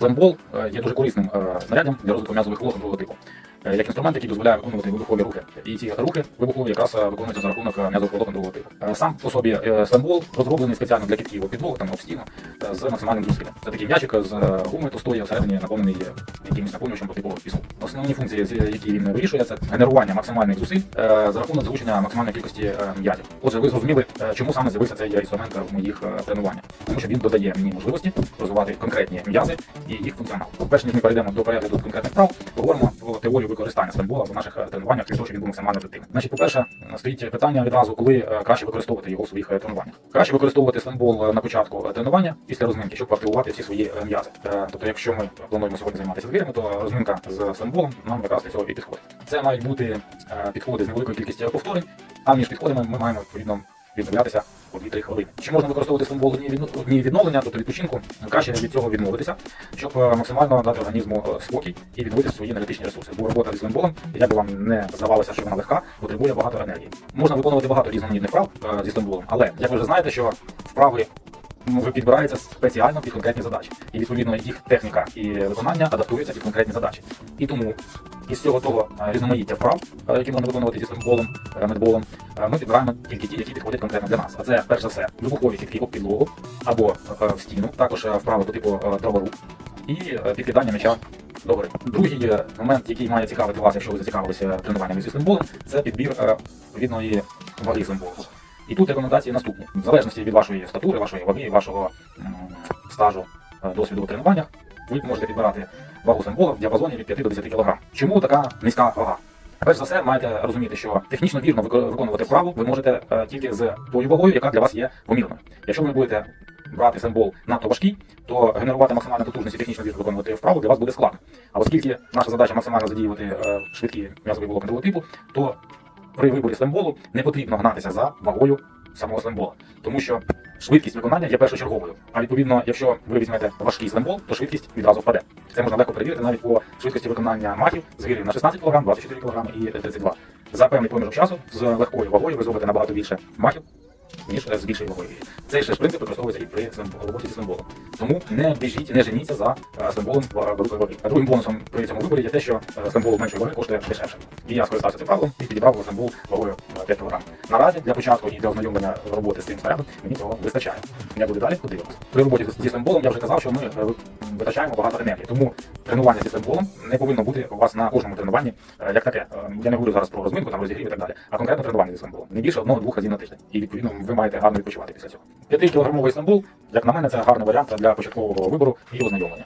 Слаймбол е, є дуже корисним е, знаряддям для розвитку м'язових волокон другого типу. Е, Як інструмент, який дозволяє виконувати вибухові рухи. І ці рухи вибухові якраз виконуються за рахунок м'язових волокон другого типу. Сам по собі слембол розроблений спеціально для китків підлог, там об з максимальним зусиллям. Це такий м'ячик з гуми товстої, всередині наповнений якимось наповнювачем по типу піску. Основні функції, які він вирішує, це генерування максимальних зусиль е, за рахунок залучення максимальної кількості е, м'язів. Отже, ви зрозуміли, е, чому саме з'явився цей інструмент в моїх тренуваннях. Тому що він додає мені можливості розвивати конкретні м'язи і їх функціонал. Перш ніж ми перейдемо до перегляду конкретних вправ, поговоримо про теорію використання слаймбола в наших тренуваннях для того, щоб він був максимально ефективним. Значить, по-перше, стоїть питання відразу, коли краще використовувати його в своїх тренуваннях. Краще використовувати слаймбол е, на початку тренування після розминки, щоб активувати всі свої м'язи. Тобто, якщо ми плануємо сьогодні займатися двірами, то розминка з слаймболом нам якраз цього і підходить. Це мають бути е, підходи з невеликою кількістю повторень, а між підходами ми маємо відповідно відмовлятися по 2-3 хвилини. Чи можна використовувати у дні відновлення, тобто відпочинку? Краще від цього відмовитися, щоб е, максимально дати організму е, спокій і відновити свої енергетичні ресурси. Бо робота зі слаймболом, як би вам не здавалося, що вона легка, потребує багато енергії. Можна виконувати багато різноманітних вправ зі слаймболом, але як ви вже знаєте, що вправи підбираються спеціально під конкретні задачі. І відповідно їх техніка і виконання адаптуються під конкретні задачі. І тому із цього того е, різноманіття вправ, е, які можна виконувати зі слаймболом, е, медболом, ми підбираємо тільки ті, які підходять конкретно для нас. А це перш за все вибухові кітки об підлогу або в стіну, також вправи по типу е, і підкидання м'яча догори. Другий момент, який має цікавити вас, якщо ви зацікавилися тренуванням зі слаймболом, це підбір відповідної ваги слаймболу. І тут рекомендації наступні. В залежності від вашої статури, вашої ваги, вашого стажу е, досвіду у тренуваннях, ви можете підбирати вагу слаймбола в діапазоні від 5 до 10 кг. Чому така низька вага? Перш за все, маєте розуміти, що технічно вірно виконувати вправу ви можете е, тільки з тою вагою, яка для вас є помірною. Якщо ви будете брати символ надто важкий, то генерувати максимальну потужність і технічно вірно виконувати вправу для вас буде складно. А оскільки наша задача максимально задіювати е, швидкі м'язові волокна другого типу, то при виборі слемболу не потрібно гнатися за вагою самого слембола, тому що швидкість виконання є першочерговою. А відповідно, якщо ви візьмете важкий слембол, то швидкість відразу впаде. Це можна легко перевірити навіть по швидкості виконання махів з гирів на 16 кг, 24 кг і 32 За певний проміжок часу з легкою вагою ви зробите набагато більше махів, ніж з більшою вагою. Цей же ж принцип використовується і при роботі зі слемболом. Тому не біжіть, не женіться за е, слемболом великої ваги. А другим бонусом при цьому виборі є те, що е, слембол меншої ваги коштує дешевше. І я скористався цим правилом і підібрав слембол вагою е, 5 кг. Наразі для початку і для ознайомлення роботи з цим снарядом мені цього вистачає. Як буде далі, подивимось. При роботі зі слемболом я вже казав, що ми е, витрачаємо багато енергії. Тому тренування зі слемболом не повинно бути у вас на кожному тренуванні як таке. Я не говорю зараз про розминку, там розігрів і так далі, а конкретно тренування зі слемболом. Не більше одного-двох разів на тиждень. І відповідно ви маєте гарно відпочивати після цього. 5-кілограмовий слембол, як на мене, це гарний варіант для початкового вибору і ознайомлення.